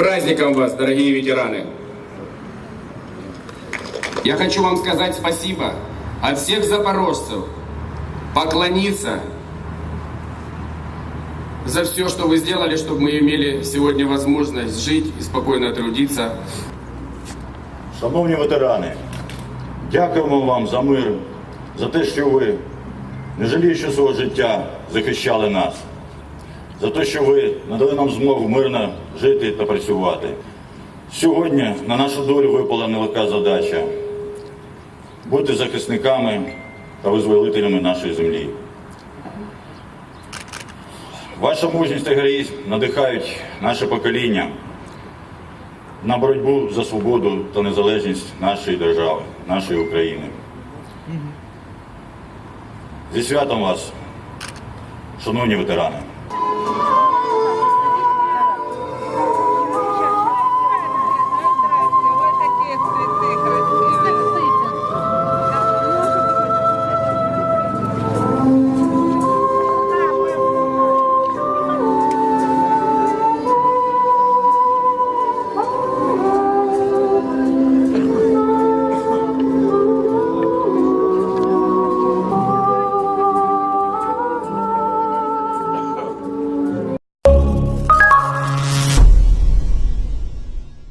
праздником вас, дорогие ветераны! Я хочу вам сказать спасибо от всех запорожцев, поклониться за все, что вы сделали, чтобы мы имели сегодня возможность жить и спокойно трудиться. Шановні ветерани, дякуємо вам за мир, за те, що ви, не жаліючи свого життя, захищали нас, За те, що ви надали нам змогу мирно жити та працювати. Сьогодні на нашу долю випала нелегка задача бути захисниками та визволителями нашої землі. Ваша мужність та героїзм надихають наше покоління на боротьбу за свободу та незалежність нашої держави, нашої України. Зі святом вас, шановні ветерани! Bye.